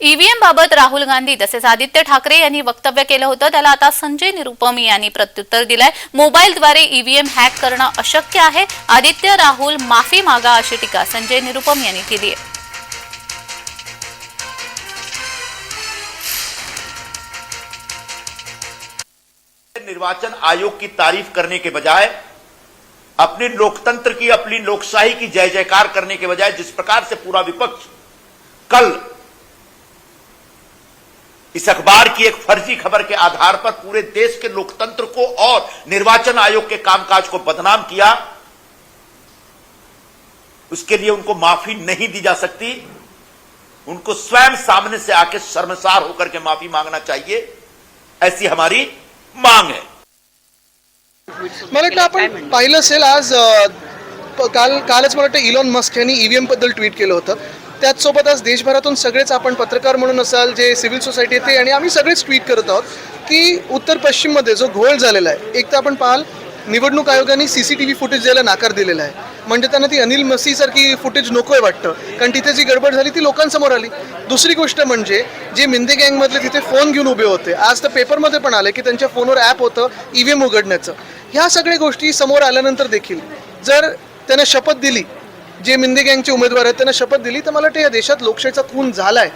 EVM बाबत राहुल गांधी तसेच आदित्य ठाकरे वक्तव्य केलं आता संजय निरुपम यांनी प्रत्युत्तर दिलंय. मोबाईलद्वारे ईव्हीएम हॅक करणं अशक्य आहे. आदित्य, राहुल, माफ़ी मागा अशी टीका संजय निरुपम निर्वाचन आयोग की तारीफ़ करने के बजाय, अपने लोकतंत्र की, अपनी लोकशाही की जय जयकार करने के बजाय, जिस प्रकार से पूरा विपक्ष कल इस अखबार की एक फर्जी खबर के आधार पर पूरे देश के लोकतंत्र को और निर्वाचन आयोग के कामकाज को बदनाम किया, उसके लिए उनको माफ़ी नहीं दी जा सकती। उनको स्वयं सामने से आके शर्मसार होकर के माफ़ी मांगना चाहिए, ऐसी हमारी मांग है। मला वाटतं आज काल कालच मला वाटतं इलॉन मस्क यांनी ईव्हीएम बद्दल ट्विट केलं होतं। त्याचसोबत आज देशभरातून सगळेच आपण पत्रकार म्हणून असाल जे सिव्हिल सोसायटी येते आणि आम्ही सगळेच ट्विट करत आहोत की उत्तर पश्चिममध्ये जो घोळ झालेला आहे एक तर आपण पाहाल निवडणूक आयोगाने C C T V footage द्यायला नाकार दिलेला आहे. म्हणजे त्यांना ती अनिल मसीसारखी फुटेज नको आहे वाटतं कारण तिथे जी गडबड झाली ती लोकांसमोर आली. दुसरी गोष्ट म्हणजे जे मिंदे गँगमधले तिथे फोन घेऊन उभे होते आज तर पेपरमध्ये पण आले की त्यांच्या फोनवर ॲप होतं ई व्ही एम उघडण्याचं. ह्या सगळ्या गोष्टी समोर आल्यानंतर देखील जर त्यांना शपथ दिली जे मिंदे गँगचे उमेदवार आहेत त्यांना शपथ दिली तर मला वाटतं या देशात लोकशाहीचा खून झाला आहे